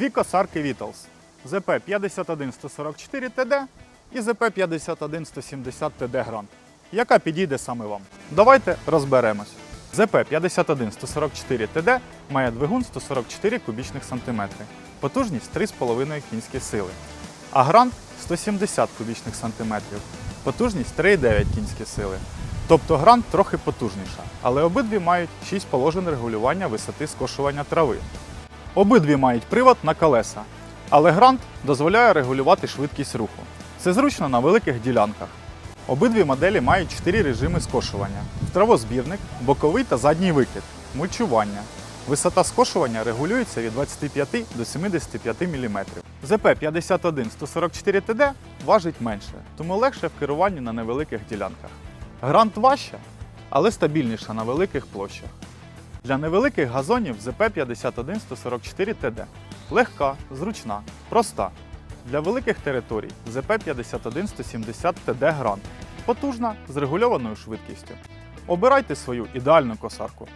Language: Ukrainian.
Дві косарки Vitals ЗП 51144 ТД і ЗП 51170 ТД Грант. Яка підійде саме вам? Давайте розберемось. ЗП 51144 ТД має двигун 144 кубічних сантиметри, потужність 3,5 кінські сили, а Грант 170 кубічних сантиметрів, потужність 3,9 кінські сили. Тобто Грант трохи потужніша, але обидві мають 6 положень регулювання висоти скошування трави. Обидві мають привод на колеса, але Грант дозволяє регулювати швидкість руху. Це зручно на великих ділянках. Обидві моделі мають 4 режими скошування: травозбірник, боковий та задній викид, мульчування. Висота скошування регулюється від 25 до 75 мм. ЗП 51144 ТД важить менше, тому легше в керуванні на невеликих ділянках. Грант важча, але стабільніша на великих площах. Для невеликих газонів ЗП 51144 ТД легка, зручна, проста. Для великих територій ЗП 51170 ТД ГРАН, потужна з регульованою швидкістю. Обирайте свою ідеальну косарку.